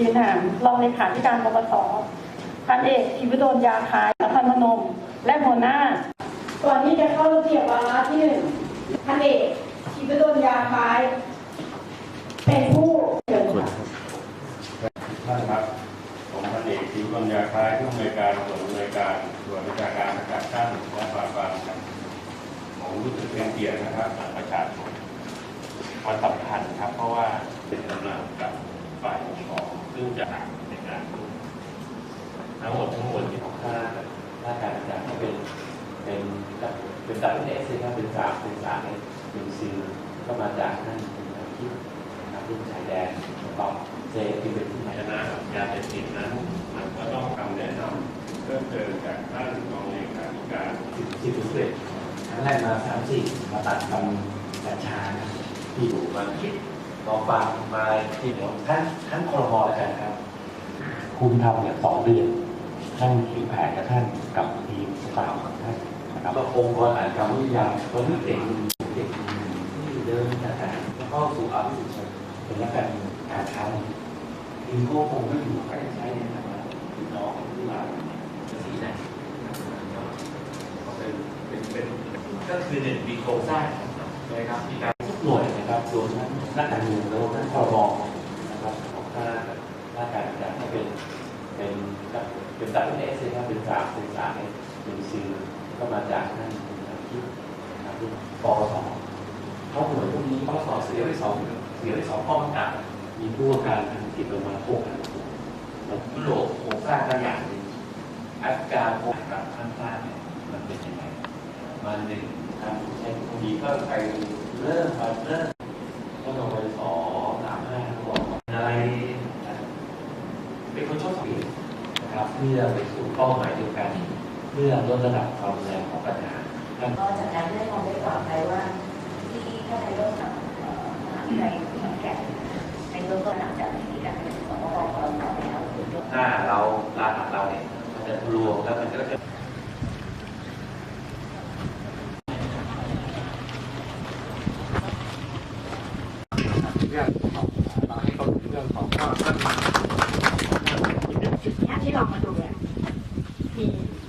ยืนหามรองเลขาธิการปปสพันเอกชีวดลยาคายนครพนม และหัวหน้า ก่อนที่จะเข้าระเบียบวาระที่หนึ่งพันเอกชีวดลยาคาย เป็นผู้เชิญค่ะท่านครับผมพันเอกชิวปัญญาคายผู้อำนวยการส่วนอำนวยการส่วนวิชาการอากาศตั้งและปราบปรามครับผมรู้สึกเป็นเกียรตินะครับประชาชนวันสำคัญครับ เพราะว่าเป็นกำลังกับ ฝ่ายปกครองซึ่งจะหนักในการทั้งหมดทั้งมวลที่ผมคาดราการจารย์ก็เป็นเป็นเป็นสายเป็นเอสครับเป็นสามเป็นสายเป็นซีก็มาจากท่นเป็นนักคิดนักวิจัยแดนแล้วก็เจที่เป็นที่ไหนชนะยาเสพติดนั้นมันก็ต้องคำแนะนำเพิ่มเติมจากท่านรองเลขาธิการสิบสิบครั้งแรกมาสามสี่มาตัดคำกัญชานะที่อยู่มาคิด ลองฟังมาที่เดี๋ยวท่านท่านคอรมอแล้วกันครับ คุมทำเนี่ยสองเดือนท่านถือแผนกับท่านกับทีมสตาฟของท่านนะครับก็องค์กรอ่านคำวิทยาคนที่เด็กเด็กที่เดินจากการแล้วก็สู่อาวุธชนเป็นนักการการค้าทีมก็คงไม่อยู่ใครใช้ในฐานะพี่น้องที่มาจะสีไหนก็เป็นเป็นเป็นก็คือหนึ่งมีโครงสร้างนะครับมีการทุก หน่วยนะครับรวมทั้งนักการเมืองแล้วทั้งคอรมนะครับของคณะราชการอาจารย์ให้เป็นเป็นเป็นสายเป็นเอสครับเป็นสามเป็นสายเป็นซีก็มาจากนั่นเป็นที่นะครับที่ปปสเพราะหน่วยพวกนี้ปปสเสียไปสองเสียไปสองข้อมันกับมีผู้ว่าการทางกิจประมาณหกพันคนแล้วโหลดโครงสร้างตัวอย่างหนึ่งอาการโครงสร้างข้างล่างเนี่ยมันเป็นยังไงมาหนึ่งทางใช้เทคโนโลยีก็ไป เริ่มมาเริ่มก็ลงไปสองสามห้าเขาบอกว่าอะไรเป็นคนชอบสังเกตนะครับเพื่อไปสู่เป้าหมายเดียวกัน เพื่อลดระดับความรุนแรงของปัญหาท่านก็จากการได้ความได้กล่าวไปว่าที่ท่านนายกกับเอ่อมหาวิทยาลัยขอนแก่นในเบื้องต้นหลังจากที่มีการประชุมสบคครมแล้ว ถ้าเราลาหักเราเนี่ยมันจะรวมแล้วมันก็จะ เรื่องของเราให้เขารู้เรื่องของก็ต้นหมากเนี่ยที่เรามาดูเนี่ยมี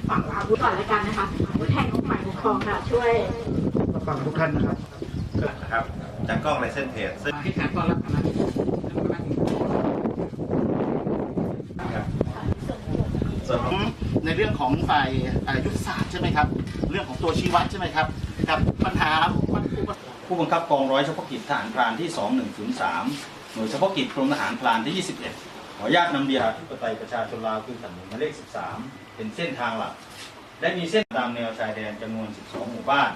ฝั่งอาวุธก่อนแล้วกันนะคะผู้แทนของฝ่ายปกครองค่ะช่วยฟังทุกท่านนะครับนะครับจากกล้องไลเซนเพจซึ่งให้การต้อนรับคณะท่านะในเรื่องของฝ่ายยุทธศาสตร์ใช่ไหมครับ เรื่องของตัวชี้วัดใช่ไหมครับ กับปัญหามันอุป ผู้บังคับกองร้อยเฉพาะกิจทหารพรานที่ 2103 หน่วยเฉพาะกิจกรมทหารพรานที่ 21 ขออนุญาตนำเดียที่ปไตยประชาชนลาวคือถนนหมายเลข 13 เป็นเส้นทางหลัก และมีเส้นตามแนวชายแดนจำนวน 12 หมู่บ้าน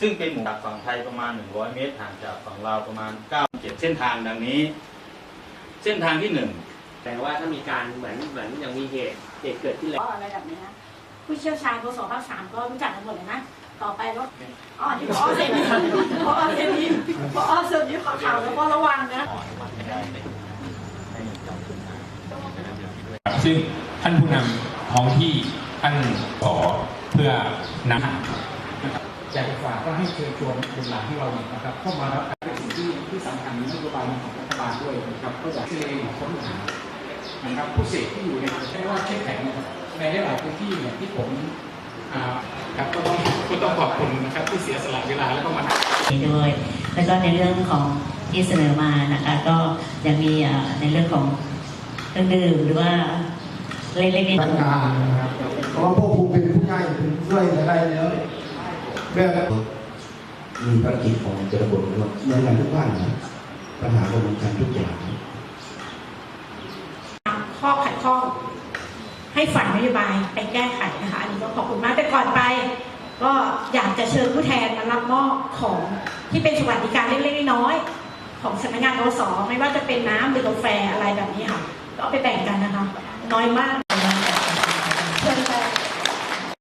ซึ่งเป็นหมู่จากฝั่งไทยประมาณ 100 เมตรห่างจากฝั่งลาวประมาณ 9 7 เส้นทางดังนี้ เส้นทางที่ 1 แต่ว่าถ้ามีการเหมือนเหมือนยังมีเหตุเหตุเกิดขึ้นแล้วก็ระดับนี้นะผู้เชี่ยวชาญกสภาคสามก็รู้จักกันหมดเลยนะ ต่อไปก็อ๋อที่พอเซนีพอเซนีพอเซนีขอข่าวแล้วก็ระวังนะซึ่งท่านผู้นำท้องที่ท่านขอเพื่อนำอยากจะฝากก็ให้เชิญชวนบุตรหลานที่เราเนี่ยนะครับเข้ามารับเป็นสิ่งที่ที่สำคัญนโยบายของรัฐบาลด้วยนะครับก็อยากให้เองค้นหานะครับผู้เสพที่อยู่ในใช้ว่าเข้มแข็งนะครับในหลายพื้นที่เนี่ยที่ผมอ่าครับก็ต้อง ขอบคุณนะครับที่เสียสละเวลาแล้วก็มาด้วย แล้วก็ในเรื่องของที่เสนอมานะคะก็ยังมีเอ่อในเรื่องของเครื่องดื่มหรือว่าเล็กๆน้ตั้งอยงานนะครับเพราะว่าพวกคุณเป็นผู้ง่ายเป็นช่วยอะไรแล้วแบบมีภารกิจของแต่ละบทว่าเหมือนกันทุกบ้านนะปัญหาก็เหมือนกันทุกอย่างข้อขัดข้องให้ฝ่ายนโยบายไปแก้ไขนะคะอันนี้ก็ขอบคุณมากแต่ก่อนไป ก็อยากจะเชิญผู้แทนมารับมอบของที่เป็นสวัสดิการเล็กๆน้อยๆของสำนักงานกสไม่ว่าจะเป็นน้ำหรือกาแฟอะไรแบบนี้ค่ะ ก็เอาไปแบ่งกันนะคะ น้อยมาก